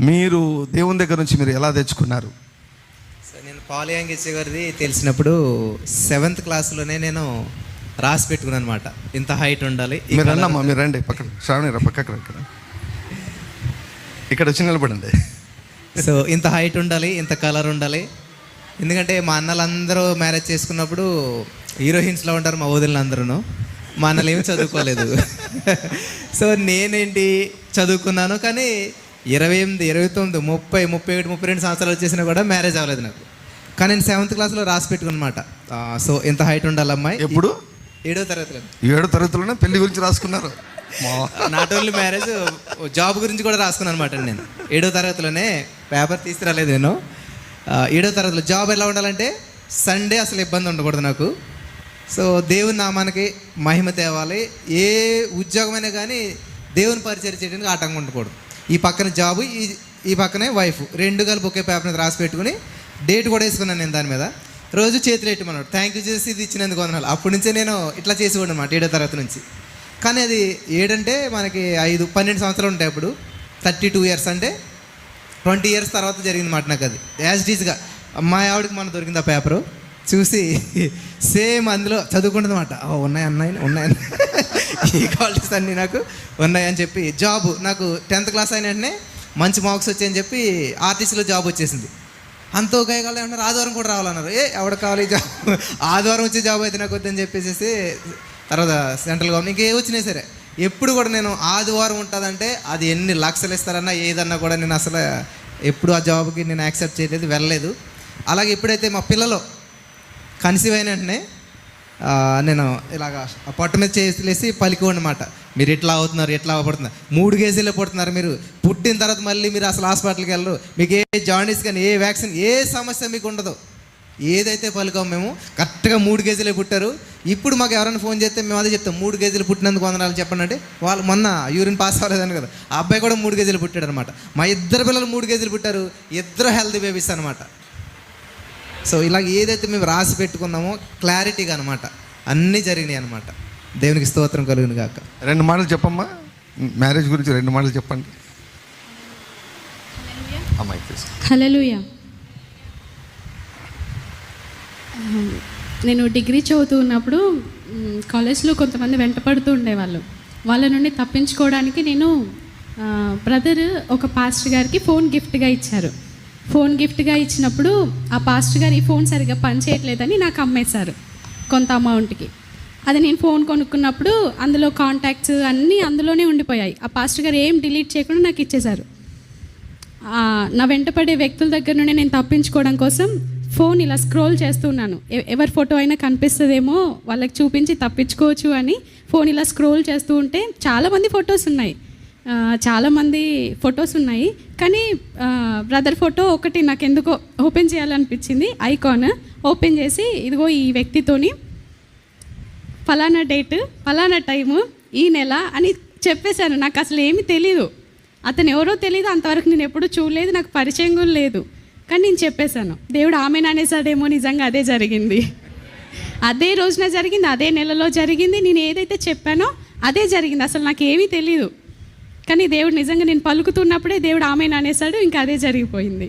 మీరు దేవుని దగ్గర నుంచి మీరు ఎలా తెచ్చుకున్నారు? సో నేను పాలయాంగిచ్చే గారిది తెలిసినప్పుడు సెవెంత్ క్లాస్లోనే నేను రాసి పెట్టుకున్నాను అనమాట ఇంత హైట్ ఉండాలి మీరు రండమ్మా మీరు రండి పక్కన. శ్రావణి రా పక్కకు రా ఇక్కడ. వచ్చి నిలబడండి. సో ఇంత హైట్ ఉండాలి ఇంత కలర్ ఉండాలి. ఎందుకంటే మా అన్నలందరూ మ్యారేజ్ చేసుకున్నప్పుడు హీరోయిన్స్లో ఉంటారు మా వదిలిన అందరూ మా అన్నలు ఏమి చదువుకోలేదు. సో నేనేంటి చదువుకున్నాను కానీ ఇరవై ఎనిమిది ఇరవై తొమ్మిది ముప్పై ముప్పై ఒకటి ముప్పై రెండు సంవత్సరాలు వచ్చేసినా కూడా మ్యారేజ్ అవ్వలేదు నాకు. కానీ నేను సెవెంత్ క్లాస్లో రాసి పెట్టుకున్నమాట. సో ఇంత హైట్ ఉండాలి అమ్మాయి? ఎప్పుడు? ఏడో తరగతిలో. ఏడో తరగతిలోనే పెళ్ళి గురించి రాసుకున్నారు. నాట్ ఓన్లీ మ్యారేజ్ జాబ్ గురించి కూడా రాసుకున్నాను అనమాట నేను. ఏడో తరగతిలోనే పేపర్ తీసుకురాలేదు నేను. ఏడో తరగతిలో జాబ్ ఎలా ఉండాలంటే సండే అసలు ఇబ్బంది ఉండకూడదు నాకు. సో దేవుని నామానికి మహిమ తేవాలి. ఏ ఉద్యోగమైనా కానీ దేవుని పరిచయం చేయడానికి ఆటంకం ఉండకూడదు. ఈ పక్కన జాబు ఈ ఈ పక్కనే వైఫ్. రెండు కలిపి ఒకే పేపర్ మీద రాసి పెట్టుకుని డేట్ కూడా వేసుకున్నాను నేను దాని మీద. రోజు చేతులు ఎట్టమన్నాడు. థ్యాంక్ యూ చేసి ఇది ఇచ్చినందుకు వందనాలు. అప్పటి నుంచే నేను ఇట్లా చేసేవాడు అనమాట ఏడో తరగతి నుంచి. కానీ అది ఏడంటే మనకి ఐదు పన్నెండు సంవత్సరాలు ఉంటాయి అప్పుడు. థర్టీ టూ ఇయర్స్ అంటే ట్వంటీ ఇయర్స్ తర్వాత జరిగింది మాట నాకు అది. యాజ్ డీజ్గా మా ఆవిడకి మన దొరికింది ఆ పేపరు. చూసి సేమ్ అందులో చదువుకుంటుంది అనమాట ఉన్నాయి అన్నాయి ఉన్నాయి ఈ క్వాలిటీస్ అన్నీ నాకు ఉన్నాయని చెప్పి జాబ్ నాకు టెన్త్ క్లాస్ అయిన వెంటనే మంచి మార్క్స్ వచ్చాయని చెప్పి ఆర్టీసీలో జాబ్ వచ్చేసింది. అంత ఒక ఏమన్నారు ఆదివారం కూడా రావాలన్నారు. ఏ ఎవడ కావాలి జాబ్? ఆదివారం వచ్చే జాబ్ అయితే నాకు వద్దని చెప్పేసి తర్వాత సెంట్రల్ గవర్నమెంట్ ఇంకే వచ్చినాయి సరే. ఎప్పుడు కూడా నేను ఆదివారం ఉంటుందంటే అది ఎన్ని లక్షలు ఇస్తారన్నా ఏదన్నా కూడా నేను అసలు ఎప్పుడు ఆ జాబ్కి నేను యాక్సెప్ట్ చేయలేదు వెళ్ళలేదు. అలాగే ఎప్పుడైతే మా పిల్లలు కన్సీవ్ అయిన వెంటనే నేను ఇలాగా పొట్ట మీద చేసి పలికి అనమాట మీరు ఎట్లా అవుతున్నారు ఎట్లా అవ్వబడుతున్నారు? మూడు కేజీలు పుడుతున్నారు మీరు. పుట్టిన తర్వాత మళ్ళీ మీరు అసలు హాస్పిటల్కి వెళ్ళరు. మీకు ఏ జాండీస్ కానీ ఏ వ్యాక్సిన్ ఏ సమస్య మీకు ఉండదు. ఏదైతే పలికాం మేము కరెక్ట్గా మూడు కేజీలే పుట్టారు. ఇప్పుడు మాకు ఎవరైనా ఫోన్ చేస్తే మేము అదే చెప్తాం మూడు కేజీలు పుట్టినందుకు వందనాలు చెప్పండి అంటే వాళ్ళు మొన్న యూరిన్ పాస్ అవ్వలేదని కదా. ఆ అబ్బాయి కూడా మూడు కేజీలు పుట్టాడు అనమాట మా ఇద్దరు పిల్లలు మూడు కేజీలు పుట్టారు. ఇద్దరు హెల్తీ బేబీస్ అనమాట సో ఇలాగ ఏదైతే మేము రాసి పెట్టుకున్నామో క్లారిటీగా అనమాట అన్నీ జరిగినాయి అనమాట దేవునికి స్తోత్రం కలుగును గాక. రెండు మాటలు చెప్పమ్మా. మ్యారేజ్ గురించి రెండు మాటలు చెప్పండి. అమ్మాయి తీసుకో. హలలుయ నేను డిగ్రీ చదువుతూ ఉన్నప్పుడు మ్, కాలేజ్లో కొంతమంది వెంటపడుతూ ఉండేవాళ్ళు. వాళ్ళ నుండి తప్పించుకోవడానికి నేను బ్రదర్ ఒక పాస్టర్ గారికి ఫోన్ గిఫ్ట్గా ఇచ్చారు. ఫోన్ గిఫ్ట్గా ఇచ్చినప్పుడు ఆ పాస్టర్ గారు ఈ ఫోన్ సరిగ్గా పనిచేయట్లేదని నాకు అమ్మేశారు కొంత అమౌంట్కి. అది నేను ఫోన్ కొనుక్కున్నప్పుడు అందులో కాంటాక్ట్స్ అన్నీ అందులోనే ఉండిపోయాయి. ఆ పాస్టర్ గారు ఏం డిలీట్ చేయకుండా నాకు ఇచ్చేశారు. నా వెంటపడే వ్యక్తుల దగ్గర నుండి నేను తప్పించుకోవడం కోసం ఫోన్ ఇలా స్క్రోల్ చేస్తున్నాను ఎ- ఎవరి ఫోటో అయినా కనిపిస్తుందేమో వాళ్ళకి చూపించి తప్పించుకోవచ్చు అని ఫోన్ ఇలా స్క్రోల్ చేస్తూ ఉంటే చాలామంది ఫొటోస్ ఉన్నాయి. చాలామంది ఫొటోస్ ఉన్నాయి. కానీ బ్రదర్ ఫోటో ఒకటి నాకు ఎందుకో ఓపెన్ చేయాలనిపించింది. ఐకాన్ ఓపెన్ చేసి ఇదిగో ఈ వ్యక్తితోని ఫలానా డేట్ ఫలానా టైము ఈ నెల అని చెప్పేశాను. నాకు అసలు ఏమీ తెలీదు. అతను ఎవరో తెలియదు అంతవరకు నేను ఎప్పుడూ చూడలేదు. నాకు పరిచయం కూడా లేదు. కానీ నేను చెప్పేశాను. దేవుడు ఆమె అనేసాడేమో నిజంగా అదే జరిగింది. అదే రోజున జరిగింది. అదే నెలలో జరిగింది. నేను ఏదైతే చెప్పానో అదే జరిగింది. అసలు నాకు ఏమీ తెలియదు కానీ దేవుడు నిజంగా నేను పలుకుతున్నప్పుడే దేవుడు ఆమె అనేసాడు ఇంకా అదే జరిగిపోయింది.